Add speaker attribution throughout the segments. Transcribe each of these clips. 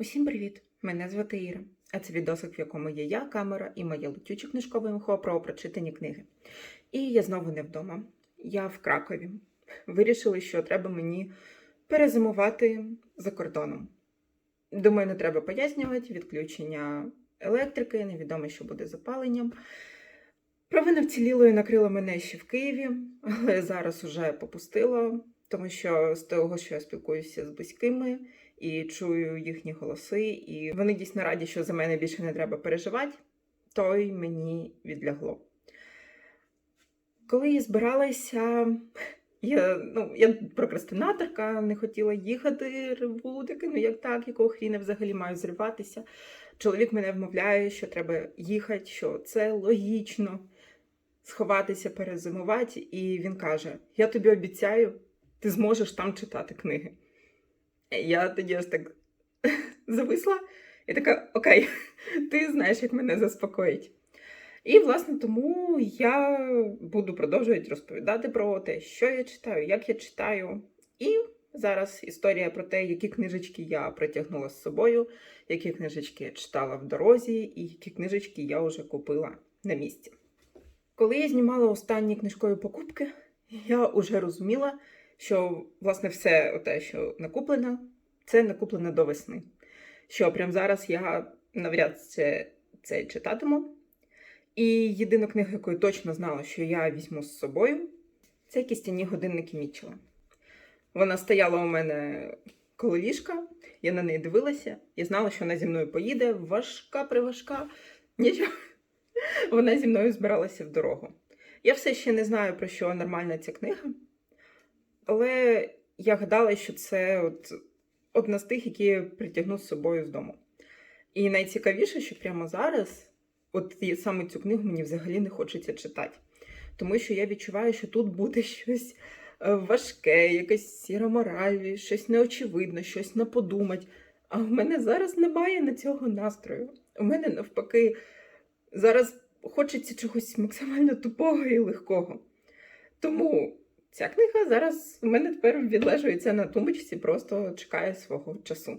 Speaker 1: Усім привіт! Мене звати Іра, а це відосик, в якому є я, камера і моє летюче книжкове мхо про прочитані книги. І я знову не вдома. Я в Кракові. Вирішили, що треба мені перезимувати за кордоном. Думаю, не треба пояснювати відключення електрики, невідомо, що буде з опаленням. Провина вцілілою накрила мене ще в Києві, але зараз уже попустила, тому що з того, що я спілкуюся з близькими і чую їхні голоси, і вони дійсно раді, що за мене більше не треба переживати, то й мені відлягло. Коли збиралася, я, ну, я прокрастинаторка, не хотіла їхати, реву, таке, ну як так, якого хріна взагалі маю зриватися. Чоловік мене вмовляє, що треба їхати, що це логічно сховатися, перезимувати. І він каже: Я тобі обіцяю, ти зможеш там читати книги. Я тоді ось так зависла і така: Окей, ти знаєш, як мене заспокоїть. І, власне, тому я буду продовжувати розповідати про те, що я читаю, як я читаю. І зараз історія про те, які книжечки я притягнула з собою, які книжечки я читала в дорозі, і які книжечки я вже купила на місці. Коли я знімала останні книжкові покупки, я вже розуміла, що власне все те, що накуплено, це накуплено до весни. Що прямо зараз я навряд це, це читатиму. І єдина книга, яку я точно знала, що я візьму з собою, це кістяні годинники Мітчела. Вона стояла у мене коло ліжка, я на неї дивилася, я знала, що вона зі мною поїде, важка, приважка. Нічого. Вона зі мною збиралася в дорогу. Я все ще не знаю, про що нормальна ця книга, але я гадала, що це от одна з тих, які я притягну з собою з дому. І найцікавіше, що прямо зараз, от саме цю книгу мені взагалі не хочеться читати. Тому що я відчуваю, що тут буде щось е, важке, якась сіра мораль, щось неочевидне, щось на подумать. А в мене зараз немає на цього настрою. У мене навпаки зараз хочеться чогось максимально тупого і легкого. Тому ця книга зараз у мене тепер відлежується на тумбочці, просто чекає свого часу.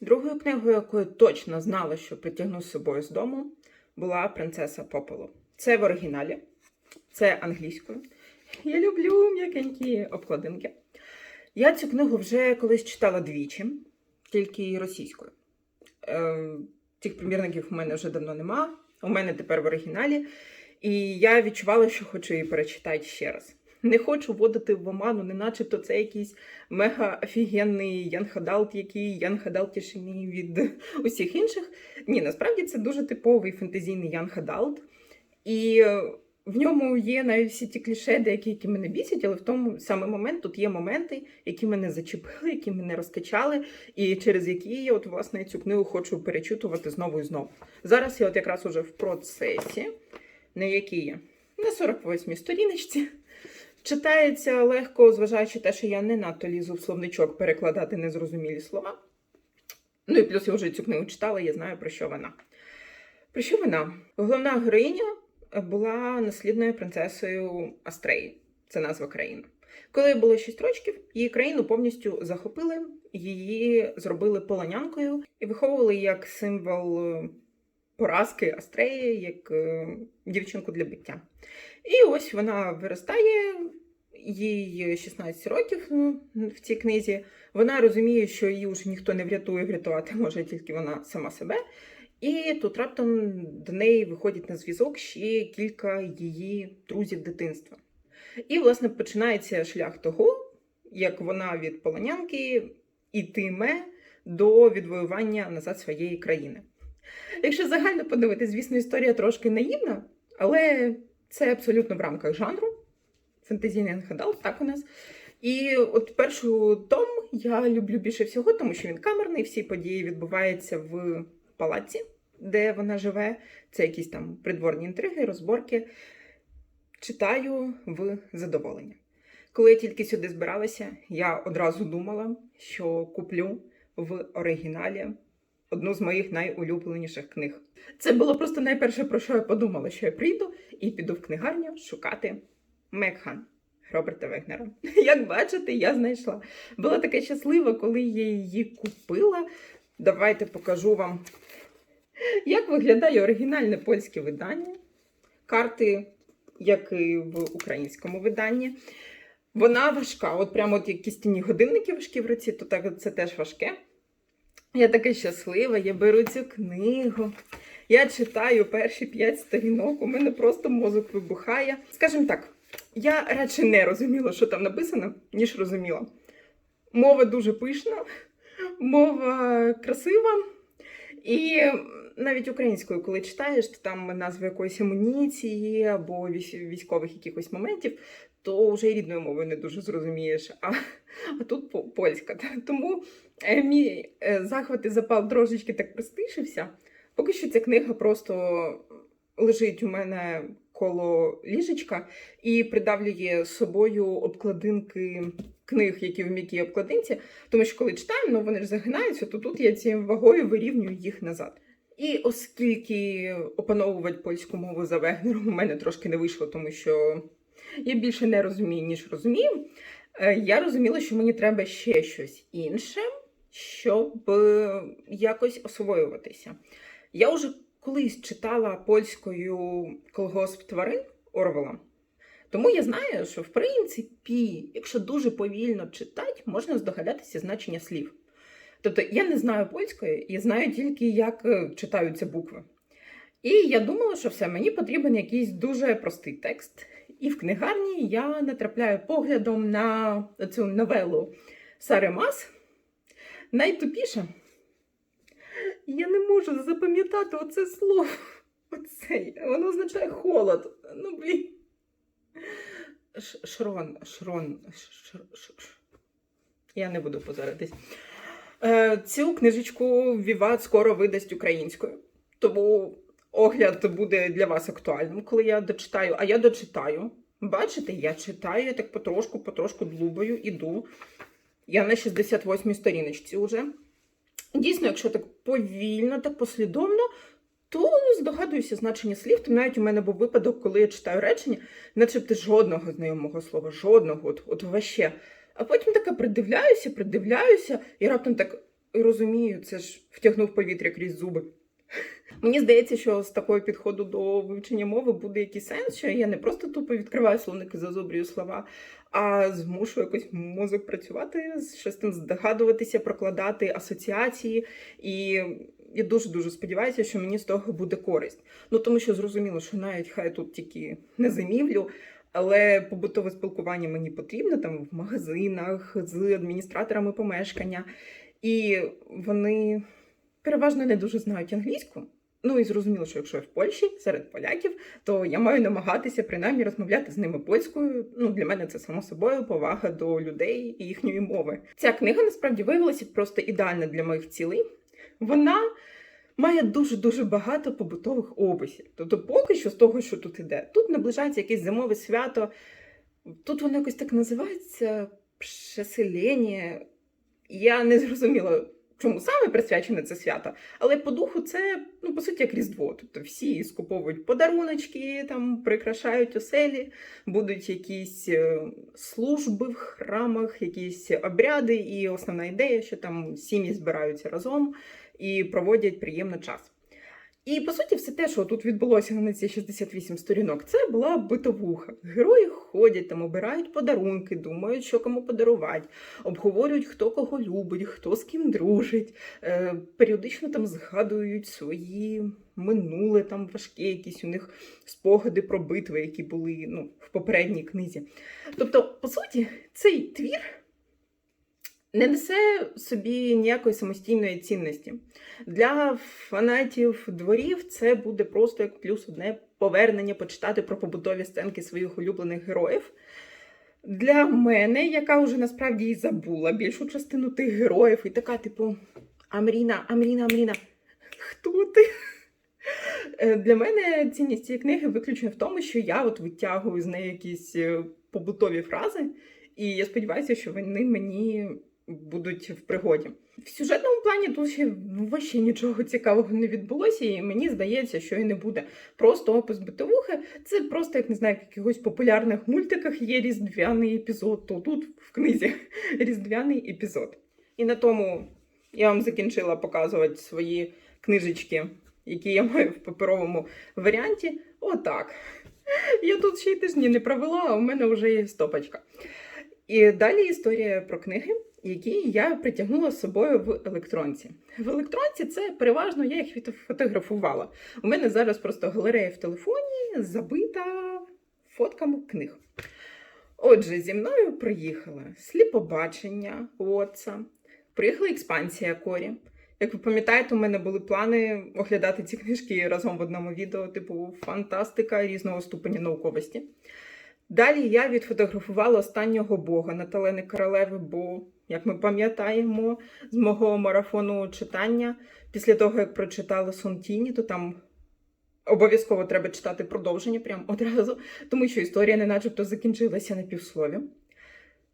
Speaker 1: Другою книгою, яку я точно знала, що притягну з собою з дому, була Принцеса Попелу. Це в оригіналі, це англійською. Я люблю м'якенькі обкладинки. Я цю книгу вже колись читала двічі, тільки російською. Е, Тих примірників у мене вже давно нема. У мене тепер в оригіналі. І я відчувала, що хочу її перечитати ще раз. Не хочу вводити в оману, не начебто це якийсь мега офігенний янхадалт, який янхадалтіший від усіх інших. Ні, насправді це дуже типовий фентезійний янхадалт. І в ньому є навіть всі ті кліше, деякі, які мене бісять, але в тому саме момент тут є моменти, які мене зачепили, які мене розкачали, і через які я от власне цю книгу хочу перечитувати знову і знову. Зараз я от якраз уже в процесі, на якій на 48-й сторіночці. Читається легко, зважаючи те, що я не надто лізу в словничок перекладати незрозумілі слова. Ну і плюс я вже цю книгу читала, я знаю, про що вона. Про що вона? Головна героїня була наслідною принцесою Астреї, це назва країни. Коли їй було 6 років, її країну повністю захопили, її зробили полонянкою і виховували як символ е, поразки Астреї, як е, дівчинку для биття. І ось вона виростає, їй 16 років ну, в цій книзі. Вона розуміє, що її вже ніхто не врятує, врятувати може тільки вона сама себе. І тут раптом до неї виходять на зв'язок ще кілька її друзів дитинства. І, власне, починається шлях того, як вона від полонянки ітиме до відвоювання назад своєї країни. Якщо загально подивитися, звісно, історія трошки наївна, але це абсолютно в рамках жанру. Фентезійний анхадал, так у нас. І от першу том я люблю більше всього, тому що він камерний, всі події відбуваються в палаці, де вона живе. Це якісь там придворні інтриги, розборки. Читаю в задоволення. Коли я тільки сюди збиралася, я одразу думала, що куплю в оригіналі одну з моїх найулюбленіших книг. Це було просто найперше, про що я подумала, що я прийду і піду в книгарню шукати Мекхан Роберта Вегнера. Як бачите, я знайшла. Була така щаслива, коли я її купила. Давайте покажу вам, як виглядає оригінальне польське видання. Карти, як і в українському виданні. Вона важка. От прямо от як кістяні годинники важкі в руці, то так це теж важке. Я така щаслива, я беру цю книгу. Я читаю перші п'ять сторінок, у мене просто мозок вибухає. Скажімо так, я радше не розуміла, що там написано, ніж розуміла. Мова дуже пишна, мова красива. І навіть українською, коли читаєш, то там назви якоїсь амуніції або військових якихось моментів, то вже і рідною мовою не дуже зрозумієш. А, а тут польська. Тому е, мій е, захват і запал трошечки так пристишився. Поки що ця книга просто лежить у мене коло ліжечка і придавлює собою обкладинки книг, які в м'якій обкладинці. Тому що коли читаємо, ну вони ж загинаються, то тут я цією вагою вирівнюю їх назад. І оскільки опановувати польську мову за Вегнером у мене трошки не вийшло, тому що я більше не розумію, ніж розумію, е, я розуміла, що мені треба ще щось інше, щоб е, якось освоюватися. Я вже колись читала польською колгосп тварин Орвела. Тому я знаю, що в принципі, якщо дуже повільно читати, можна здогадатися значення слів. Тобто я не знаю польської, я знаю тільки, як е, читаються букви. І я думала, що все, мені потрібен якийсь дуже простий текст. І в книгарні я натрапляю поглядом на цю новелу Сари Мас. Я не можу запам'ятати оце слово. Оце. Воно означає холод. Ну, блін. Шрон, шрон. ш- ш- ш- ш- Я не буду позоритись. Е, Цю книжечку Віват скоро видасть українською. Тому огляд буде для вас актуальним, коли я дочитаю. А я дочитаю. Бачите, я читаю, я так потрошку, потрошку длубаю, іду. Я на 68-й сторіночці вже. Дійсно, якщо так повільно, так послідовно, то здогадуюся значення слів. Тому навіть у мене був випадок, коли я читаю речення, начебто жодного знайомого слова, жодного, от, от ваще. А потім така придивляюся, придивляюся, і раптом так розумію, це ж втягнув повітря крізь зуби. Мені здається, що з такого підходу до вивчення мови буде якийсь сенс, що я не просто тупо відкриваю словники, зазубрюю слова, а змушу якось мозок працювати, щось там здогадуватися, прокладати асоціації. І я дуже дуже сподіваюся, що мені з того буде користь. Ну тому що зрозуміло, що навіть хай тут тільки не зимівлю, але побутове спілкування мені потрібно там в магазинах з адміністраторами помешкання. І вони переважно не дуже знають англійську. Ну і зрозуміло, що якщо я в Польщі серед поляків, то я маю намагатися принаймні розмовляти з ними польською. Ну для мене це само собою повага до людей і їхньої мови. Ця книга насправді виявилася просто ідеальна для моїх цілей. Вона має дуже дуже багато побутових описів. Тобто, поки що з того, що тут іде, тут наближається якесь зимове свято. Тут воно якось так називається Пшеселення. Я не зрозуміла, чому саме присвячене це свято, але по духу це, ну, по суті, як Різдво. Тобто всі скуповують подаруночки, там прикрашають оселі, будуть якісь е, служби в храмах, якісь обряди, і основна ідея, що там сім'ї збираються разом і проводять приємний час. І по суті, все те, що тут відбулося на ці 68 сторінок, це була битовуха. Герої ходять там, обирають подарунки, думають, що кому подарувати, обговорюють, хто кого любить, хто з ким дружить, е, періодично там згадують свої минуле, там важкі якісь у них спогади про битви, які були ну, в попередній книзі. Тобто, по суті, цей твір не несе собі ніякої самостійної цінності. Для фанатів дворів це буде просто як плюс одне повернення почитати про побутові сценки своїх улюблених героїв. Для мене, яка вже насправді і забула більшу частину тих героїв, і така, типу, Амріна, Амріна, Амріна, хто ти? Е, Для мене цінність цієї книги виключно в тому, що я от витягую з неї якісь е, побутові фрази, і я сподіваюся, що вони мені будуть в пригоді. В сюжетному плані тут ще ну, вообще нічого цікавого не відбулося, і мені здається, що і не буде. Просто опис битовухи. Це просто, як не знаю, в якихось популярних мультиках є різдвяний епізод, то тут в книзі різдвяний епізод. І на тому Я вам закінчила показувати свої книжечки, які я маю в паперовому варіанті. Отак. Я тут ще й тижні не провела, а у мене вже є стопочка. І далі історія про книги, які я притягнула з собою в електронці. В електронці це переважно я їх фотографувала. У мене зараз просто галерея в телефоні забита фотками книг. Отже, зі мною приїхала сліпобачення Уотса, приїхала експансія Корі. Як ви пам'ятаєте, у мене були плани оглядати ці книжки разом в одному відео, типу фантастика різного ступеня науковості. Далі я відфотографувала останнього бога Наталени Королеви, бо, як ми пам'ятаємо, з мого марафону читання, після того, як прочитала Сон Тіні, то там обов'язково треба читати продовження прямо одразу, тому що історія не начебто закінчилася на півслові.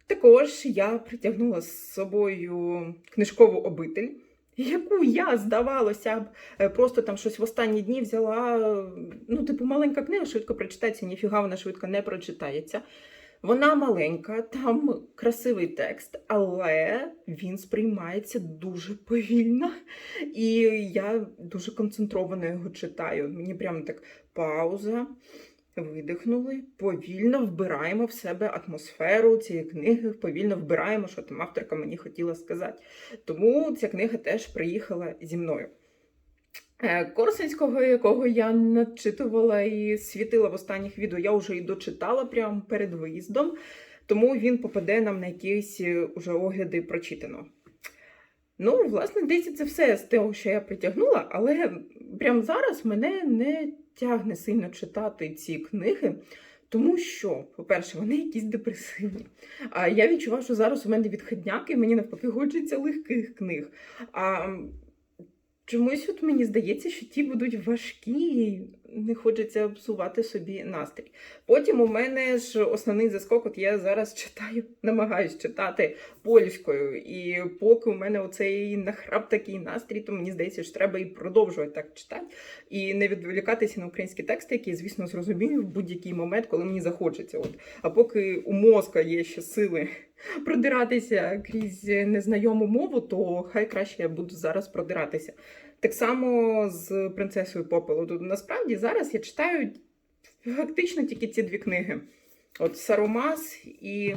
Speaker 1: Також я притягнула з собою книжкову обитель, яку я, здавалося б, е, просто там щось в останні дні взяла. Ну, типу, маленька книга, швидко прочитається, ніфіга вона швидко не прочитається. Вона маленька, там красивий текст, але він сприймається дуже повільно. І я дуже концентровано його читаю. Мені прямо так пауза. Видихнули, повільно вбираємо в себе атмосферу цієї книги, повільно вбираємо, що там авторка мені хотіла сказати. Тому ця книга теж приїхала зі мною. Е, Корсунського, якого я начитувала і світила в останніх відео, я вже і дочитала прямо перед виїздом, тому він попаде нам на якісь е, уже огляди прочитано. Ну, власне, десь це все з того, що я притягнула, але прямо зараз мене не тягне сильно читати ці книги, тому що, по-перше, вони якісь депресивні. А я відчуваю, що зараз у мене відходняк, і мені навпаки хочеться легких книг. А чомусь от мені здається, що ті будуть важкі, не хочеться псувати собі настрій. Потім у мене ж основний заскок, от я зараз читаю, намагаюсь читати польською. І поки у мене оцей нахрап такий настрій, то мені здається, що треба і продовжувати так читати, і не відволікатися на українські тексти, які, звісно, зрозумію в будь-який момент, коли мені захочеться. От. А поки у мозка є ще сили продиратися крізь незнайому мову, то хай краще я буду зараз продиратися. Так само з принцесою попелу. Тут насправді зараз я читаю фактично тільки ці дві книги: от Саромас і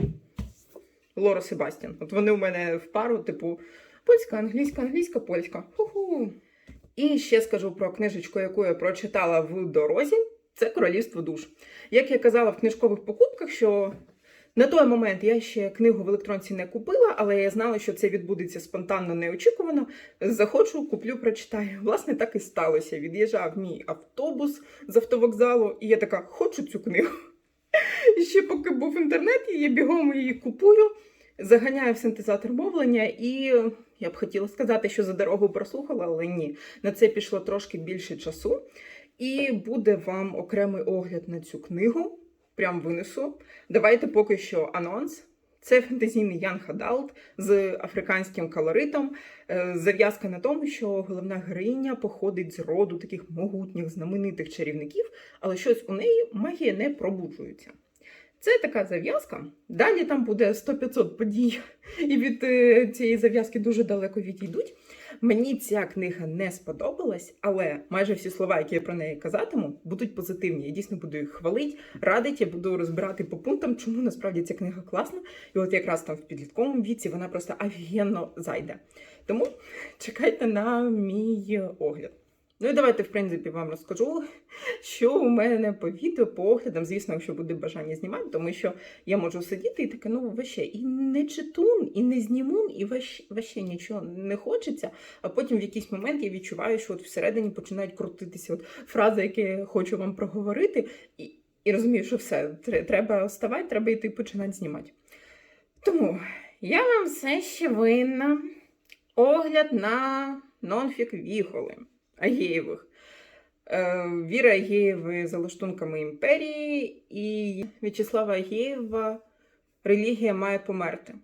Speaker 1: Лора Себастьян. От вони у мене в пару, типу, польська, англійська, англійська, польська. Ху-ху. І ще скажу про книжечку, яку я прочитала в дорозі. Це Королівство душ. Як я казала в книжкових покупках, що на той момент я ще книгу в електронці не купила, але я знала, що це відбудеться спонтанно, неочікувано. Захочу, куплю, прочитаю. Власне, так і сталося. Від'їжджав мій автобус з автовокзалу, і я така, хочу цю книгу. І ще поки був в інтернеті, я бігом її купую, заганяю в синтезатор мовлення, і я б хотіла сказати, що за дорогу прослухала, але ні. На це пішло трошки більше часу. І буде вам окремий огляд на цю книгу. Прям винесу. Давайте поки що анонс. Це фентезійний Янг Адалт з африканським колоритом. Е, Зав'язка на тому, що головна героїня походить з роду таких могутніх, знаменитих чарівників, але щось у неї магія не пробуджується. Це така зав'язка. Далі там буде 100-500 подій, і від е, цієї зав'язки дуже далеко відійдуть. Мені ця книга не сподобалась, але майже всі слова, які я про неї казатиму, будуть позитивні. Я дійсно буду їх хвалити, радити, я буду розбирати по пунктам, чому насправді ця книга класна. І от якраз там в підлітковому віці вона просто офігенно зайде. Тому чекайте на мій огляд. Ну і давайте, в принципі, вам розкажу, що у мене по відео, по оглядам, звісно, якщо буде бажання знімати, тому що я можу сидіти і таке, ну ваще, і не читун, і не знімун, і ваще, нічого не хочеться. А потім в якийсь момент я відчуваю, що от всередині починають крутитися от фрази, які я хочу вам проговорити, і, і розумію, що все, треба вставати, треба йти починати знімати. Тому я вам все ще винна. Огляд на нонфік Віхоли Агєєвих. Е, Віра Агєєви за лаштунками імперії і В'ячеслава Агєєва Релігія має померти.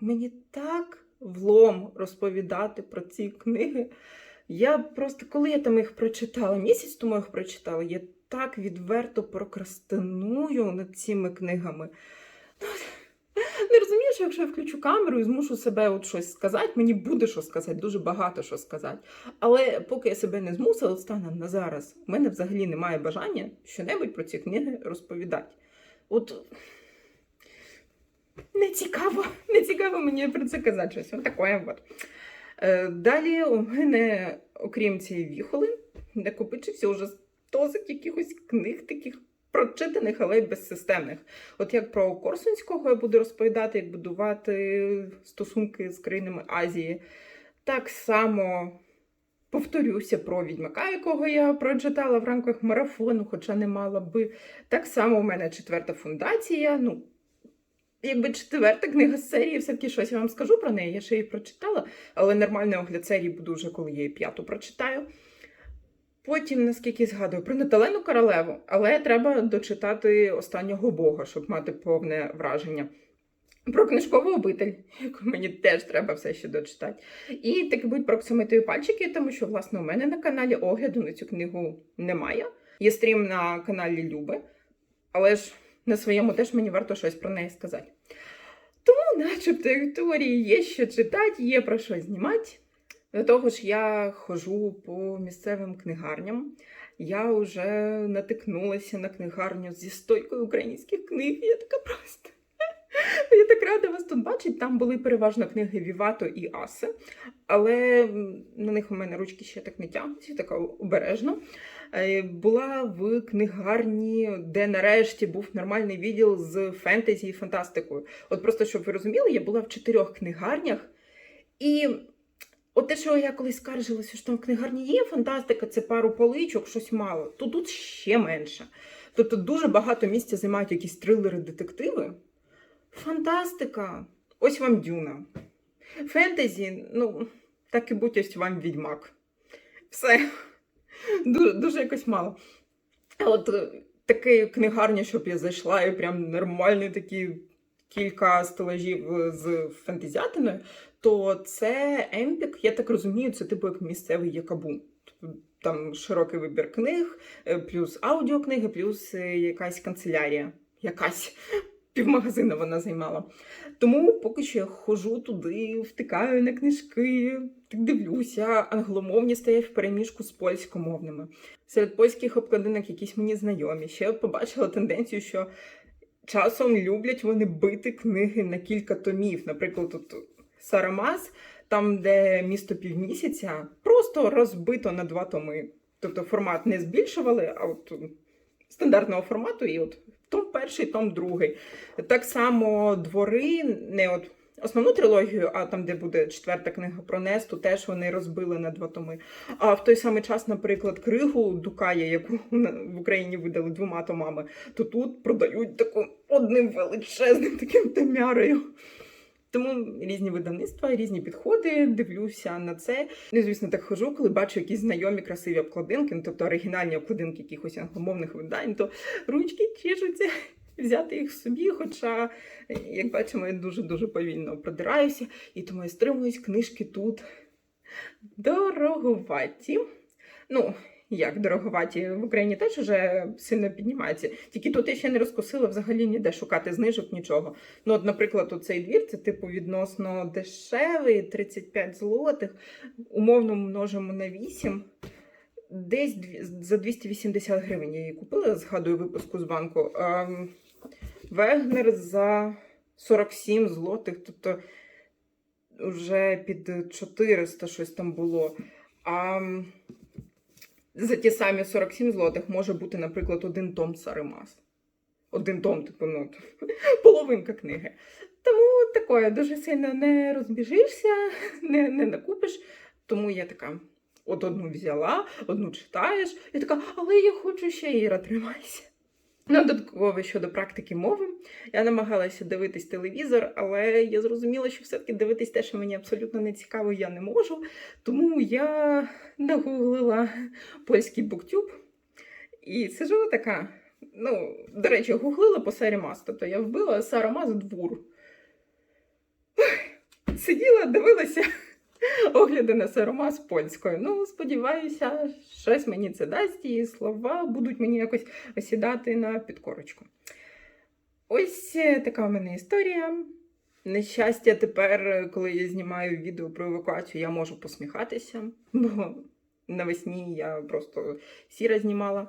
Speaker 1: Мені так влом розповідати про ці книги. Я просто, коли я там їх прочитала, місяць тому їх прочитала, я так відверто прокрастиную над цими книгами. Ну, не розумію, що якщо я включу камеру і змушу себе от щось сказати, мені буде що сказати, дуже багато що сказати. Але поки я себе не змусила станом на зараз, в мене взагалі немає бажання щонебудь про ці книги розповідати. От не цікаво, не цікаво мені про це казати щось. Ось таке от. Е, Далі у мене, окрім цієї віхоли, накопичився вже стосик якихось книг таких прочитаних, але й безсистемних. От як про Корсунського я буду розповідати, як будувати стосунки з країнами Азії. Так само повторюся про відьмака, якого я прочитала в рамках марафону, хоча не мала би. Так само у мене четверта фундація. Ну, якби четверта книга з серії, все-таки щось я вам скажу про неї. Я ще її прочитала, але нормальний огляд серії буду вже, коли я її п'яту прочитаю. Потім, наскільки згадую, про Наталену королеву, але треба дочитати останнього бога, щоб мати повне враження. Про книжкову обитель, яку мені теж треба все ще дочитати. І таки будуть про оксамитові пальчики, тому що, власне, у мене на каналі огляду на цю книгу немає. Є стрім на каналі Люби, але ж на своєму теж мені варто щось про неї сказати. Тому, начебто, Вікторії є що читати, є про що знімати. До того ж, я ходжу по місцевим книгарням. Я вже натикнулася на книгарню зі стойкою українських книг. Я така просто. Я так рада вас тут бачити. Там були переважно книги Вівато і Аси, але на них у мене ручки ще так не тягнуться, така обережно. Е, Була в книгарні, де нарешті був нормальний відділ з фентезі і фантастикою. От просто щоб ви розуміли, я була в чотирьох книгарнях, і от те, що я колись скаржилася, що там в книгарні є фантастика, це пару поличок, щось мало, то тут ще менше. Тобто дуже багато місця займають якісь трилери, детективи. Фантастика. Ось вам дюна. Фентезі, ну, так і будь ось вам відьмак. Все. Дуже, дуже якось мало. А от е, таке книгарня, щоб я зайшла, і прям нормальні такі кілька стелажів е, з фентезіатиною, то це Емпік, я так розумію, це типу як місцевий якабу. Тобто Там широкий вибір книг, е, плюс аудіокниги, плюс е, якась канцелярія. Якась півмагазина вона займала. Тому поки що я ходжу туди, втикаю на книжки, дивлюся, англомовні стоять в переміжку з польськомовними. Серед польських обкладинок якісь мені знайомі. Ще побачила тенденцію, що часом люблять вони бити книги на кілька томів. Наприклад, тут Сарамас, там, де місто півмісяця, просто розбито на два томи. Тобто формат не збільшували, а от стандартного формату, і от том перший, том другий. Так само двори, не от основну трилогію, а там, де буде четверта книга про Несту, теж вони розбили на два томи. А в той самий час, наприклад, кригу Дукая, яку в Україні видали двома томами, то тут продають таку одним величезним таким томярою. Тому різні видавництва, різні підходи, дивлюся на це. Ну, звісно, так хожу, коли бачу якісь знайомі красиві обкладинки, ну, тобто оригінальні обкладинки якихось англомовних видань, то ручки чешуться взяти їх собі. Хоча, як бачимо, я дуже-дуже повільно продираюся, і тому я стримуюсь книжки тут дороговаті. Ну, як дороговаті в Україні теж вже сильно піднімається. Тільки тут я ще не розкусила взагалі ніде шукати знижок, нічого. Ну, от, наприклад, оцей двір це типу відносно дешевий, 35 злотих, умовно множимо на 8. Десь за 280 гривень я її купила, згадую випуску з банку. Ем, Вегнер за 47 злотих, тобто вже під 400 щось там було. А м, за ті самі 47 злотих може бути, наприклад, один том Саримас. Один том, типу, ну, половинка книги. Тому такое дуже сильно не розбіжишся, не, не накупиш. Тому я така. От одну взяла, одну читаєш, і така, але я хочу ще Іра, тримайся. Ну, додатково щодо практики мови, я намагалася дивитись телевізор, але я зрозуміла, що все-таки дивитись те, що мені абсолютно не цікаво, я не можу. Тому я нагуглила польський буктюб і сижу така. Ну, до речі, гуглила по Сарімас, тобто я вбила Сарамас двур. Сиділа, дивилася огляди на Саромас польською. Ну, сподіваюся, щось мені це дасть, і слова будуть мені якось осідати на підкорочку. Ось е, така в мене історія. На щастя, тепер, коли я знімаю відео про евакуацію, я можу посміхатися, бо навесні я просто сіра знімала.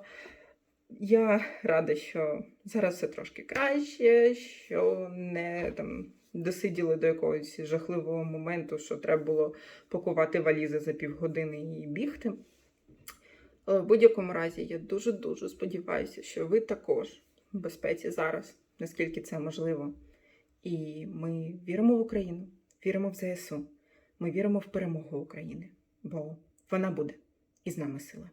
Speaker 1: Я рада, що зараз все трошки краще, що не там досиділи до якогось жахливого моменту, що треба було пакувати валізи за півгодини і бігти. Але в будь-якому разі я дуже-дуже сподіваюся, що ви також в безпеці зараз, наскільки це можливо. І ми віримо в Україну, віримо в ЗСУ. Ми віримо в перемогу України, бо вона буде і з нами сила.